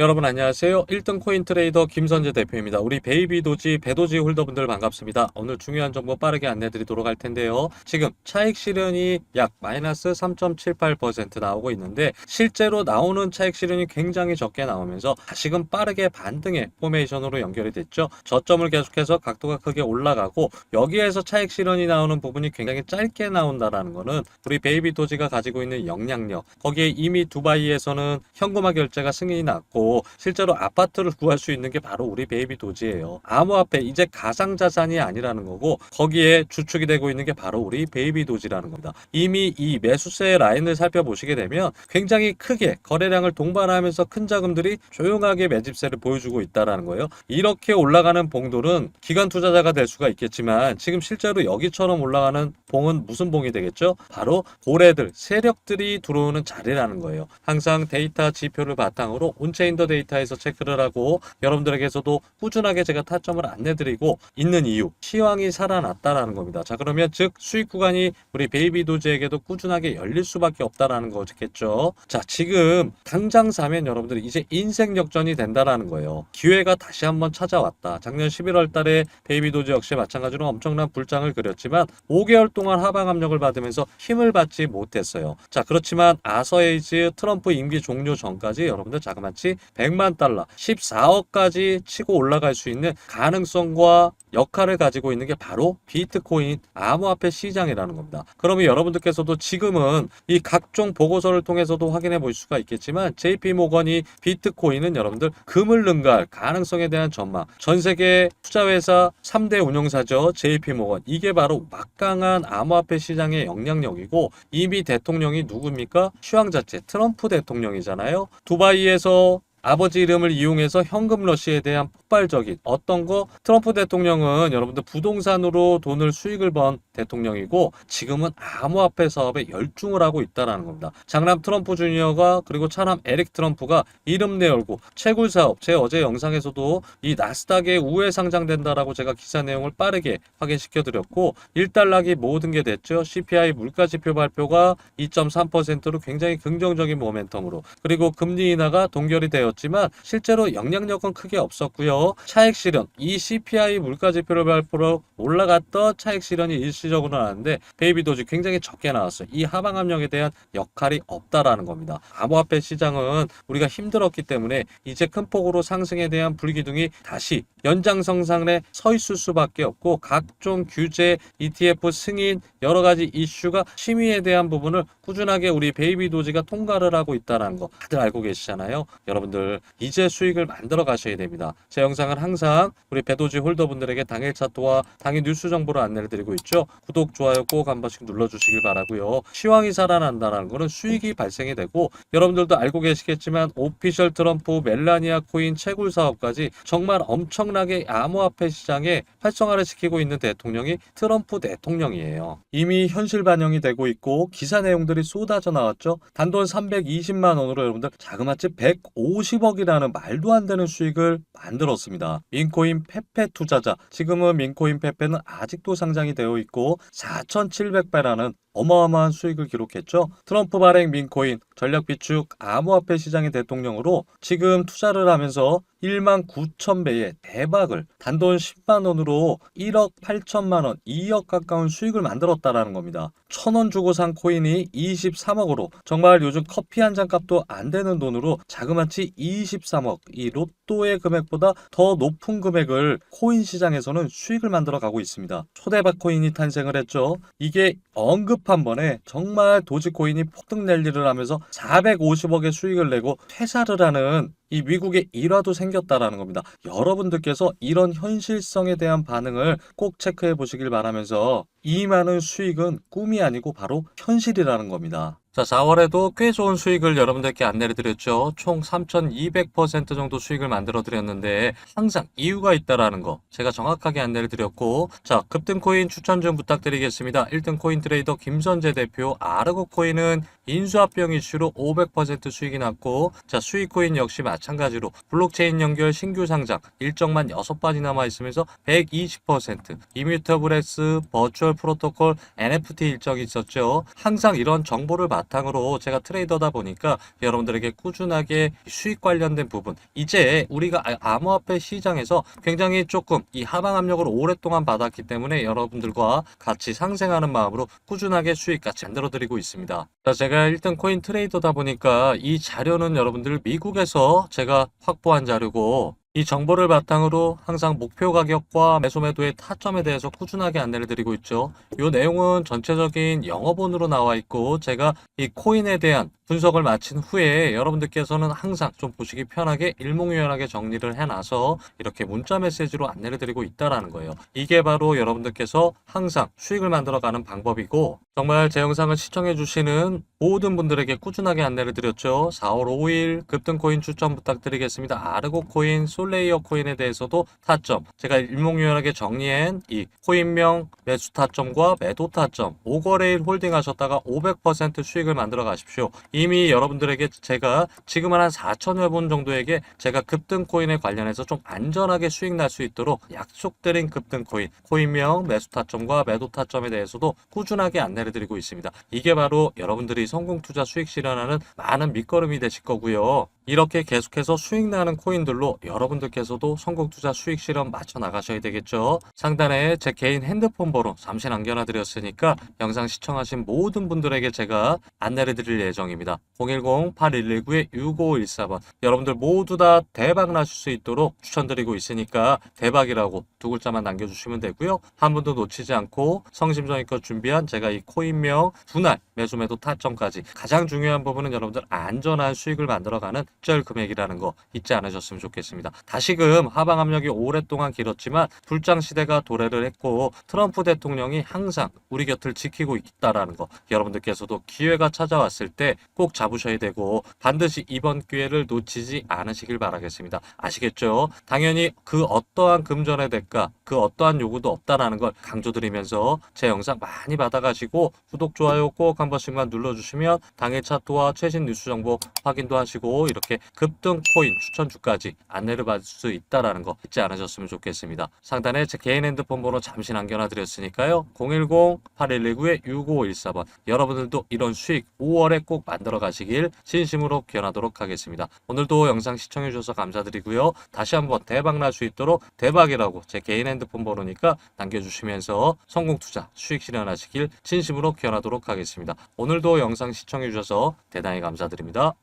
여러분 안녕하세요. 1등 코인 트레이더 김선재 대표입니다. 우리 베이비 도지, 배도지 홀더분들 반갑습니다. 오늘 중요한 정보 빠르게 안내 드리도록 할 텐데요. 지금 차익 실현이 약 마이너스 3.78% 나오고 있는데 실제로 나오는 차익 실현이 굉장히 적게 나오면서 다시금 빠르게 반등의 포메이션으로 연결이 됐죠. 저점을 계속해서 각도가 크게 올라가고 여기에서 차익 실현이 나오는 부분이 굉장히 짧게 나온다라는 거는 우리 베이비 도지가 가지고 있는 영향력 거기에 이미 두바이에서는 현금화 결제가 승인이 났고 실제로 아파트를 구할 수 있는 게 바로 우리 베이비 도지예요. 암호화폐 이제 가상 자산이 아니라는 거고 거기에 주축이 되고 있는 게 바로 우리 베이비 도지라는 겁니다. 이미 이 매수세 라인을 살펴보시게 되면 굉장히 크게 거래량을 동반하면서 큰 자금들이 조용하게 매집세를 보여주고 있다라는 거예요. 이렇게 올라가는 봉돌은 기관 투자자가 될 수가 있겠지만 지금 실제로 여기처럼 올라가는 봉은 무슨 봉이 되겠죠? 바로 고래들, 세력들이 들어오는 자리라는 거예요. 항상 데이터 지표를 바탕으로 온체인 더 데이터에서 체크를 하고 여러분들에게서도 꾸준하게 제가 타점을 안내드리고 있는 이유, 시황이 살아났다라는 겁니다. 자 그러면 즉 수익 구간이 우리 베이비 도즈에게도 꾸준하게 열릴 수밖에 없다라는 거겠죠. 자 지금 당장 사면 여러분들이 이제 인생 역전이 된다라는 거예요. 기회가 다시 한번 찾아왔다. 작년 11월 달에 베이비 도즈 역시 마찬가지로 엄청난 불장을 그렸지만 5개월 동안 하방 압력을 받으면서 힘을 받지 못했어요. 자 그렇지만 아서에이즈 트럼프 임기 종료 전까지 여러분들 자그마치 100만 달러, 14억까지 치고 올라갈 수 있는 가능성과 역할을 가지고 있는 게 바로 비트코인 암호화폐 시장이라는 겁니다. 그러면 여러분들께서도 지금은 이 각종 보고서를 통해서도 확인해 볼 수가 있겠지만 JP 모건이 비트코인은 여러분들 금을 능가할 가능성에 대한 전망. 전 세계 투자회사 3대 운용사죠. JP 모건. 이게 바로 막강한 암호화폐 시장의 영향력이고 이미 대통령이 누굽니까? 휴양 자체 트럼프 대통령이잖아요. 두바이에서 아버지 이름을 이용해서 현금 러시에 대한 폭발적인 어떤 거 트럼프 대통령은 여러분들 부동산으로 돈을 수익을 번 대통령이고 지금은 암호화폐 사업에 열중을 하고 있다는 겁니다. 장남 트럼프 주니어가 그리고 차남 에릭 트럼프가 이름 내얼고 채굴 사업 제 어제 영상에서도 이 나스닥에 우회 상장된다라고 제가 기사 내용을 빠르게 확인시켜 드렸고 일단락이 모든 게 됐죠. CPI 물가 지표 발표가 2.3%로 굉장히 긍정적인 모멘텀으로 그리고 금리 인하가 동결이 되 었지만 실제로 영향력은 크게 없었고요. 차익 실현 이 CPI 물가 지표를 발표로 올라갔던 차익 실현이 일시적으로 나왔는데 베이비 도지 굉장히 적게 나왔어요. 이 하방 압력에 대한 역할이 없다라는 겁니다. 암호화폐 시장은 우리가 힘들었기 때문에 이제 큰 폭으로 상승에 대한 불기둥이 다시 연장성상에 서 있을 수밖에 없고 각종 규제, ETF 승인 여러 가지 이슈가 심의에 대한 부분을 꾸준하게 우리 베이비 도지가 통과를 하고 있다는 거 다들 알고 계시잖아요. 여러분들 이제 수익을 만들어 가셔야 됩니다. 제 영상은 항상 우리 배도지 홀더분들에게 당일 차트와 당일 뉴스 정보를 안내를 드리고 있죠. 구독, 좋아요 꼭 한 번씩 눌러주시길 바라고요. 시황이 살아난다는 거는 수익이 발생이 되고 여러분들도 알고 계시겠지만 오피셜 트럼프 멜라니아 코인 채굴 사업까지 정말 엄청나게 암호화폐 시장에 활성화를 시키고 있는 대통령이 트럼프 대통령이에요. 이미 현실 반영이 되고 있고 기사 내용들이 쏟아져 나왔죠. 단돈 320만 원으로 여러분들 자그마치 150억이라는 말도 안 되는 수익을 만들었습니다. 민코인 페페 투자자 지금은 민코인 페페는 아직도 상장이 되어 있고 4,700배라는 어마어마한 수익을 기록했죠. 트럼프 발행 민코인 전략 비축 암호화폐 시장의 대통령으로 지금 투자를 하면서 1만 9천 배의 대박을 단돈 10만 원으로 1억 8천만 원, 2억 가까운 수익을 만들었다라는 겁니다. 천 원 주고 산 코인이 23억으로 정말 요즘 커피 한 잔 값도 안 되는 돈으로 자그마치 23억 이 로또의 금액보다 더 높은 금액을 코인 시장에서는 수익을 만들어 가고 있습니다. 초대박 코인이 탄생을 했죠. 이게 언급 한 번에 정말 도지코인이 폭등 랠리를 하면서 450억의 수익을 내고 퇴사를 하는 이 미국의 일화도 생겼다라는 겁니다. 여러분들께서 이런 현실성에 대한 반응을 꼭 체크해 보시길 바라면서 이 많은 수익은 꿈이 아니고 바로 현실이라는 겁니다. 자, 4월에도 꽤 좋은 수익을 여러분들께 안내를 드렸죠. 총 3,200% 정도 수익을 만들어 드렸는데 항상 이유가 있다라는 거 제가 정확하게 안내를 드렸고 자, 급등 코인 추천 좀 부탁드리겠습니다. 1등 코인 트레이더 김선재 대표 아르고 코인은 인수합병 이슈로 500% 수익이 났고 자 수익코인 역시 마찬가지로 블록체인 연결 신규 상장 일정만 6번이 남아 있으면서 120% 이뮤터블엑스 버추얼 프로토콜 NFT 일정이 있었죠. 항상 이런 정보를 바탕으로 제가 트레이더다 보니까 여러분들에게 꾸준하게 수익 관련된 부분 이제 우리가 아- 암호화폐 시장에서 굉장히 조금 이 하방 압력을 오랫동안 받았기 때문에 여러분들과 같이 상생하는 마음으로 꾸준하게 수익 같이 만들어 드리고 있습니다. 자, 제가 1등 코인 트레이더다 보니까 이 자료는 여러분들 미국에서 제가 확보한 자료고 이 정보를 바탕으로 항상 목표 가격과 매수 매도의 타점에 대해서 꾸준하게 안내를 드리고 있죠. 이 내용은 전체적인 영어본으로 나와 있고 제가 이 코인에 대한 분석을 마친 후에 여러분들께서는 항상 좀 보시기 편하게 일목요연하게 정리를 해놔서 이렇게 문자 메시지로 안내를 드리고 있다라는 거예요. 이게 바로 여러분들께서 항상 수익을 만들어가는 방법이고 정말 제 영상을 시청해주시는 모든 분들에게 꾸준하게 안내를 드렸죠. 4월 5일 급등코인 추천 부탁드리겠습니다. 아르고 코인, 솔레이어 코인에 대해서도 타점 제가 일목요연하게 정리한 이 코인명 매수 타점과 매도 타점 5거래일 홀딩 하셨다가 500% 수익을 만들어 가십시오. 이미 여러분들에게 제가 지금은 한 4천여 분 정도에게 제가 급등코인에 관련해서 좀 안전하게 수익 날 수 있도록 약속드린 급등코인, 코인명 매수 타점과 매도 타점에 대해서도 꾸준하게 안내를 드리고 있습니다. 이게 바로 여러분들이 성공 투자 수익 실현하는 많은 밑거름이 되실 거고요. 이렇게 계속해서 수익 나는 코인들로 여러분들께서도 성공 투자 수익 실현 맞춰 나가셔야 되겠죠. 상단에 제 개인 핸드폰 번호 잠시 남겨놔 드렸으니까 영상 시청하신 모든 분들에게 제가 안내를 드릴 예정입니다. 010-8119-6514번 여러분들 모두 다 대박 나실 수 있도록 추천드리고 있으니까 대박이라고 두 글자만 남겨주시면 되고요. 한 분도 놓치지 않고 성심성의껏 준비한 제가 이 코인명 분할 매수 매도 타점까지 가장 중요한 부분은 여러분들 안전한 수익을 만들어가는 절 금액이라는 거 잊지 않으셨으면 좋겠습니다. 다시금 하방 압력이 오랫동안 길었지만 불장 시대가 도래를 했고 트럼프 대통령이 항상 우리 곁을 지키고 있다라는 거 여러분들께서도 기회가 찾아왔을 때 꼭 잡으셔야 되고 반드시 이번 기회를 놓치지 않으시길 바라겠습니다. 아시겠죠? 당연히 그 어떠한 금전의 대가, 그 어떠한 요구도 없다라는 걸 강조드리면서 제 영상 많이 받아가시고 구독, 좋아요 꼭 한 번씩만 눌러주시면 당일 차트와 최신 뉴스 정보 확인도 하시고 이렇 게 급등 코인 추천 주까지 안내를 받을 수 있다라는 거 잊지 않으셨으면 좋겠습니다. 상단에 제 개인 핸드폰 번호 잠시 남겨놔 드렸으니까요. 010-8119-6514번 여러분들도 이런 수익 5월에 꼭 만들어 가시길 진심으로 기원하도록 하겠습니다. 오늘도 영상 시청해 주셔서 감사드리고요. 다시 한번 대박 날 수 있도록 대박이라고 제 개인 핸드폰 번호니까 남겨주시면서 성공 투자 수익 실현하시길 진심으로 기원하도록 하겠습니다. 오늘도 영상 시청해 주셔서 대단히 감사드립니다.